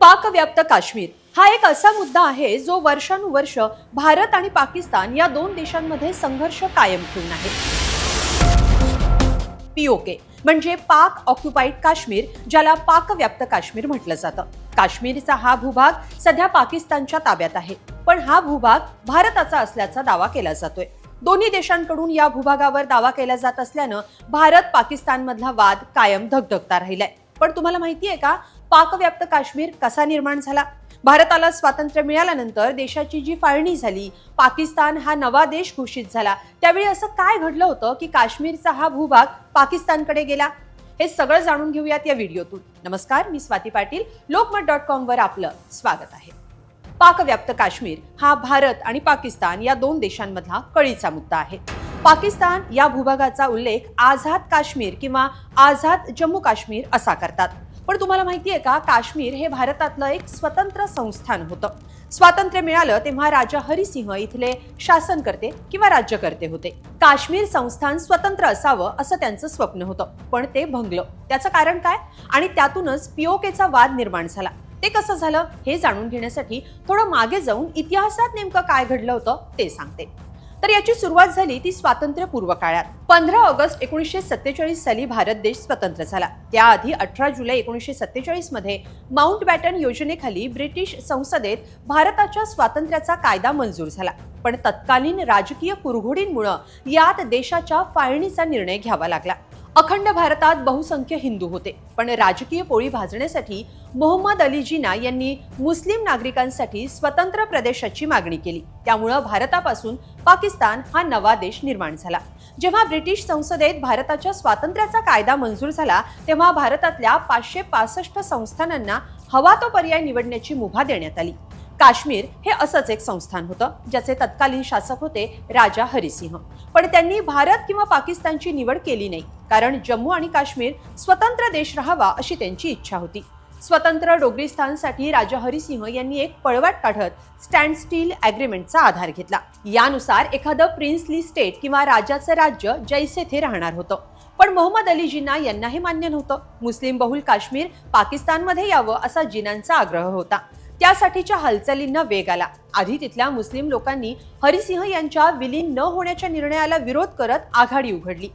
पाकव्याप्त काश्मीर. हा एक असा मुद्दा आहे जो वर्षानुवर्ष भारत आणि पाकिस्तान या दोन देशांमध्ये संघर्ष कायम ठेवून आहे. पीओके म्हणजे पाक ऑक्युपाईड काश्मीर ज्याला पाकव्याप्त काश्मीर म्हटलं जातं. काश्मीरचा हा भूभाग सध्या पाकिस्तानच्या ताब्यात आहे पण हा भूभाग भारताचा असल्याचा दावा केला जातोय. दोन्ही देशांकडून या भूभागावर दावा केला जात असल्यानं भारत पाकिस्तानमधला वाद कायम धगधगता राहिलाय. पण तुम्हाला माहिती आहे का? पाकव्याप्त काश्मीर कसा निर्माण झाला? भारताला स्वातंत्र्य मिळाल्यानंतर देशाची जी फाळणी झाली पाकिस्तान हा नवा देश घोषित झाला. त्यावेळी असं काय घडलं होतं की काश्मीरचा हा भूभाग पाकिस्तानकडे गेला? हे सगळं जाणून घेऊयात या व्हिडिओतून. नमस्कार मी स्वाती पाटील. लोकमत डॉट कॉम वर आपलं स्वागत आहे. पाकव्याप्त काश्मीर हा भारत आणि पाकिस्तान या दोन देशांमधला कळीचा मुद्दा आहे. पाकिस्तान या भूभागाचा उल्लेख आझाद काश्मीर किंवा आझाद जम्मू काश्मीर असा करतात. पण तुम्हाला माहिती आहे का काश्मीर हे भारतातलं एक स्वतंत्र संस्थान होतं. स्वातंत्र्य मिळालं तेव्हा राजा हरिसिंह इथले शासनकर्ते किंवा राज्यकर्ते होते. काश्मीर संस्थान स्वतंत्र असावं असं त्यांचं स्वप्न होतं पण ते भंगलं. त्याचं कारण काय? आणि त्यातूनच पीओकेचा वाद निर्माण झाला. ते कसं झालं हे जाणून घेण्यासाठी थोडं मागे जाऊन इतिहासात नेमकं काय घडलं होतं ते सांगते. तर याची सुरुवात झाली ती स्वातंत्र्यपूर्व काळात. पंधरा ऑगस्ट एकोणीसशे सत्तेचाळीस साली भारत देश स्वतंत्र झाला. त्याआधी अठरा जुलै एकोणीसशे सत्तेचाळीसमध्ये माउंट बॅटन योजनेखाली ब्रिटिश संसदेत भारताच्या स्वातंत्र्याचा कायदा मंजूर झाला. पण तत्कालीन राजकीय कुरघोडींमुळं यात देशाच्या फाळणीचा निर्णय घ्यावा लागला. अखंड भारतात बहुसंख्य हिंदू होते. पण राजकीय पोळी भाजण्यासाठी मोहम्मद अली जिना यांनी मुस्लिम नागरिकांसाठी स्वतंत्र प्रदेशाची मागणी केली. त्यामुळं भारतापासून पाकिस्तान हा नवा देश निर्माण झाला. जेव्हा ब्रिटिश संसदेत भारताच्या स्वातंत्र्याचा कायदा मंजूर झाला तेव्हा भारतातल्या पाचशे पासष्ट संस्थानांना हवा तो पर्याय निवडण्याची मुभा देण्यात आली. काश्मीर हे असंच एक संस्थान होतं ज्याचे तत्कालीन शासक होते राजा हरिसिंह. पण त्यांनी भारत किंवा पाकिस्तानची निवड केली नाही कारण जम्मू आणि काश्मीर स्वतंत्र देश राहावा अशी त्यांची इच्छा होती. स्वतंत्र डोगरिस्तानसाठी राजा हरिसिंह यांनी एक पळवाट काढत स्टँड स्टील अग्रीमेंटचा आधार घेतला. यानुसार एखादं प्रिन्सली स्टेट किंवा राजाचं राज्य जैसे थे राहणार होतं. पण मोहम्मद अली जिना यांना हे मान्य नव्हतं. मुस्लिम बहुल काश्मीर पाकिस्तानमध्ये यावं असा जिनांचा आग्रह होता. त्यासाठीच्या हालचालींना वेग आला. आधी तिथल्या मुस्लिम लोकांनी हरिसिंह यांच्या विलीन न होण्याच्या निर्णयाला विरोध करत आघाडी उघडली.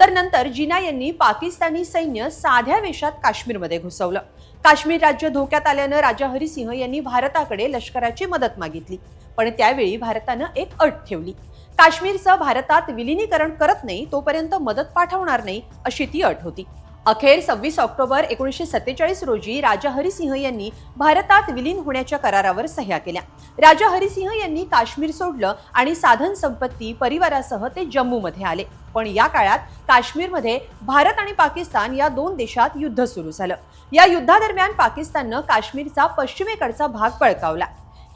तर नंतर जिना यांनी पाकिस्तानी सैन्य साध्या वेशात काश्मीरमध्ये घुसवलं. काश्मीर राज्य धोक्यात आल्यानं राजा हरिसिंह यांनी भारताकडे लष्कराची मदत मागितली. पण त्यावेळी भारतानं एक अट ठेवली. काश्मीरचं भारतात विलिनीकरण करत नाही तोपर्यंत मदत पाठवणार नाही अशी ती अट होती. अखेर सव्वीस ऑक्टोबर एकोणीसशे सत्तेचाळीस रोजी राजा हरिसिंह यांनी भारतात विलीन होण्याच्या करारावर सह्या केल्या. राजा हरिसिंह यांनी काश्मीर सोडलं आणि साधन संपत्ती परिवारासह ते जम्मूमध्ये आले. पण या काळात काश्मीरमध्ये भारत आणि पाकिस्तान या दोन देशात युद्ध सुरू झालं. या युद्धादरम्यान पाकिस्ताननं काश्मीरचा पश्चिमेकडचा भाग बळकावला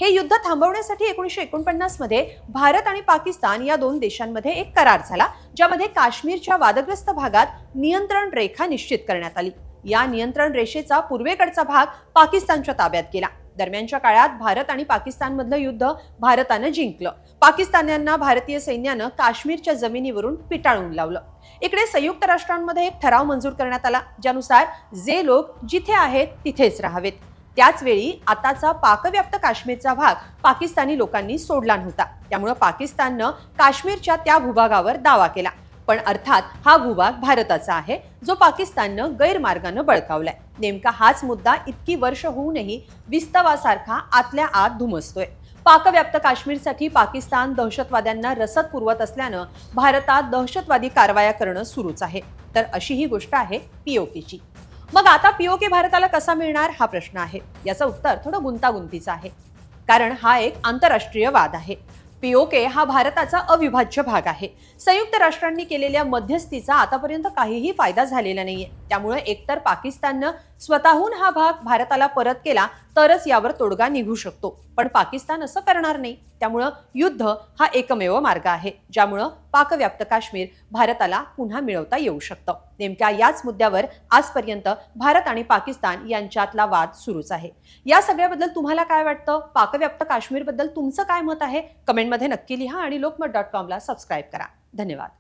हे युद्ध थांबवण्यासाठी एकोणीसशे एकोणपन्नासमध्ये भारत आणि पाकिस्तान या दोन देशांमध्ये एक करार झाला ज्यामध्ये काश्मीरच्या वादग्रस्त भागात नियंत्रण रेखा निश्चित करण्यात आली. या नियंत्रण रेषेचा पूर्वेकडचा भाग पाकिस्तानच्या ताब्यात गेला. दरम्यानच्या काळात भारत आणि पाकिस्तानमधलं युद्ध भारतानं जिंकलं. पाकिस्तान्यांना भारतीय सैन्यानं काश्मीरच्या जमिनीवरून पिटाळून लावलं. इकडे संयुक्त राष्ट्रांमध्ये एक ठराव मंजूर करण्यात आला ज्यानुसार जे लोक जिथे आहेत तिथेच राहावेत. त्याचवेळी आताचा पाकव्याप्त काश्मीरचा भाग पाकिस्तानी लोकांनी सोडला नव्हता. त्यामुळं पाकिस्ताननं काश्मीरच्या त्या भूभागावर दावा केला. पण अर्थात हा भूभाग भारताचा आहे जो पाकिस्ताननं गैरमार्गानं बळकावलाय. नेमका हाच मुद्दा इतकी वर्ष होऊनही विस्तवासारखा आतल्या आत धुमसतोय. पाकव्याप्त काश्मीरसाठी पाकिस्तान दहशतवाद्यांना रसद पुरवत असल्यानं भारतात दहशतवादी कारवाया करणं सुरूच आहे. तर अशी ही गोष्ट आहे पीओकेची मग आता पीओके भारताला कसा मिळणार हा प्रश्न आहे? याचं उत्तर थोडं गुंतागुंतीचं आहे. कारण हा एक आंतरराष्ट्रीय वाद आहे. पीओके हा भारताचा अविभाज्य भाग आहे. संयुक्त राष्ट्रांनी केलेल्या मध्यस्थीचा आतापर्यंत काहीही फायदा झालेला नाहीये. त्यामुळे एकतर पाकिस्ताननं स्वतःहून हा भाग भारताला परत केला तरच यावर तोडगा निघू शकतो. पण पाकिस्तान असं करणार नाही. त्यामुळं युद्ध हा एकमेव मार्ग आहे ज्यामुळं पाकव्याप्त काश्मीर भारताला पुन्हा मिळवता येऊ शकतं. नेमक्या याच मुद्द्यावर आजपर्यंत भारत आणि पाकिस्तान यांच्यातला वाद सुरूच आहे. या सगळ्याबद्दल तुम्हाला काय वाटतं? पाकव्याप्त काश्मीरबद्दल तुमचं काय मत आहे? कमेंटमध्ये नक्की लिहा आणि लोकमत डॉट कॉमला सबस्क्राईब करा. धन्यवाद.